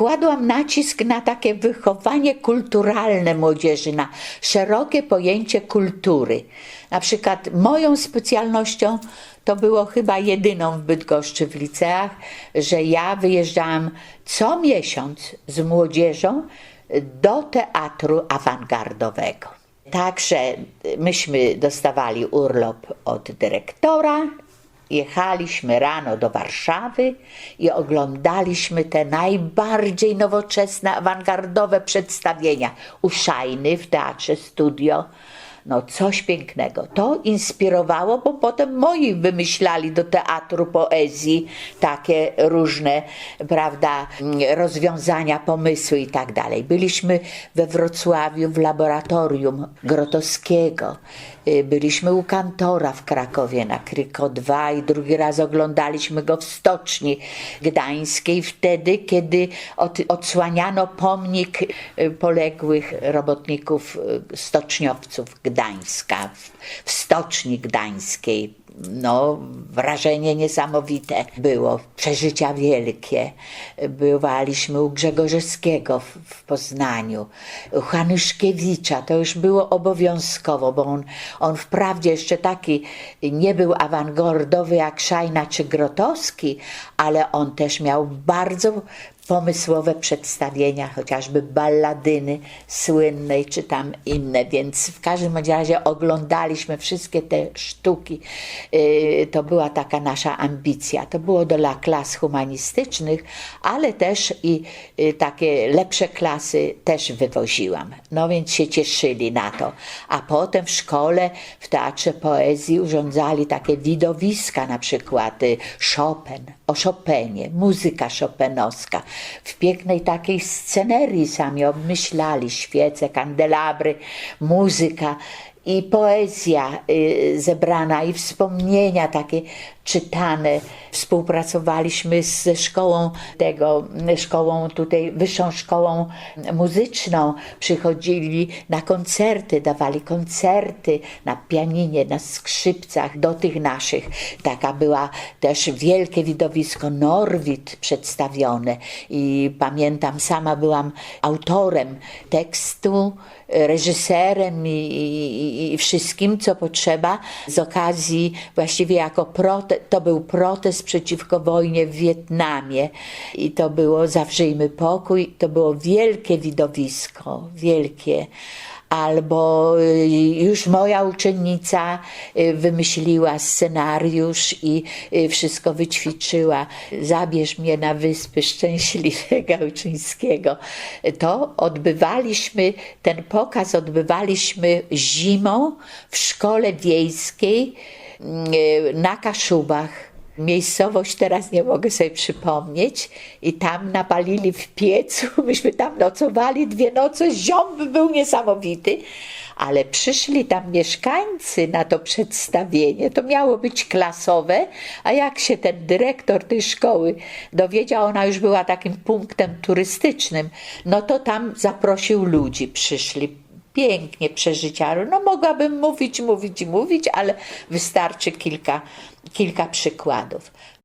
kładłam nacisk na takie wychowanie kulturalne młodzieży, na szerokie pojęcie kultury. Na przykład moją specjalnością to było chyba jedyną w Bydgoszczy w liceach, że ja wyjeżdżałam co miesiąc z młodzieżą do teatru awangardowego. Także myśmy dostawali urlop od dyrektora, jechaliśmy rano do Warszawy i oglądaliśmy te najbardziej nowoczesne, awangardowe przedstawienia. U Szajny w Teatrze Studio. No coś pięknego. To inspirowało, bo potem moi wymyślali do teatru poezji takie różne, prawda, rozwiązania, pomysły i tak dalej. Byliśmy we Wrocławiu w laboratorium Grotowskiego. Y, Byliśmy u kantora w Krakowie na Kryko 2 i drugi raz oglądaliśmy go w Stoczni Gdańskiej, wtedy, kiedy od, odsłaniano pomnik y, poległych robotników y, stoczniowców Gdańska w, Stoczni Gdańskiej. No, wrażenie niesamowite było, przeżycia wielkie. Bywaliśmy u Grzegorzewskiego w, w Poznaniu, u Hanyszkiewicza, to już było obowiązkowo, bo on, on wprawdzie jeszcze taki nie był awangardowy jak Szajna czy Grotowski, ale on też miał bardzo pomysłowe przedstawienia, chociażby balladyny słynnej, czy tam inne, więc w każdym razie oglądaliśmy wszystkie te sztuki. Yy, To była taka nasza ambicja. To było dla klas humanistycznych, ale też i yy, takie lepsze klasy też wywoziłam. No więc się cieszyli na to. A potem w szkole, w Teatrze Poezji urządzali takie widowiska, na przykład y, Chopin, o Chopinie, muzyka chopinowska. W pięknej takiej scenerii sami obmyślali świece, kandelabry, muzyka i poezja y, zebrana i wspomnienia takie czytane. Współpracowaliśmy ze szkołą tego, szkołą tutaj, wyższą szkołą muzyczną. Przychodzili na koncerty, dawali koncerty na pianinie, na skrzypcach do tych naszych. Taka była też wielkie widowisko Norwid przedstawione i pamiętam, sama byłam autorem tekstu, reżyserem i, i, i wszystkim, co potrzeba z okazji właściwie jako prote, to był protest przeciwko wojnie w Wietnamie i to było Zawrzyjmy pokój, to było wielkie widowisko, wielkie. Albo y, już moja uczennica y, wymyśliła scenariusz i y, wszystko wyćwiczyła. Zabierz mnie na Wyspy Szczęśliwe Gałczyńskiego. To odbywaliśmy, ten pokaz odbywaliśmy zimą w szkole wiejskiej na Kaszubach. Miejscowość teraz nie mogę sobie przypomnieć. I tam napalili w piecu, myśmy tam nocowali dwie noce, ziąb był niesamowity, ale przyszli tam mieszkańcy na to przedstawienie, to miało być klasowe, a jak się ten dyrektor tej szkoły dowiedział, ona już była takim punktem turystycznym, no to tam zaprosił ludzi, przyszli pięknie przeżycia. No mogłabym mówić, mówić mówić, ale wystarczy kilka, kilka przykładów.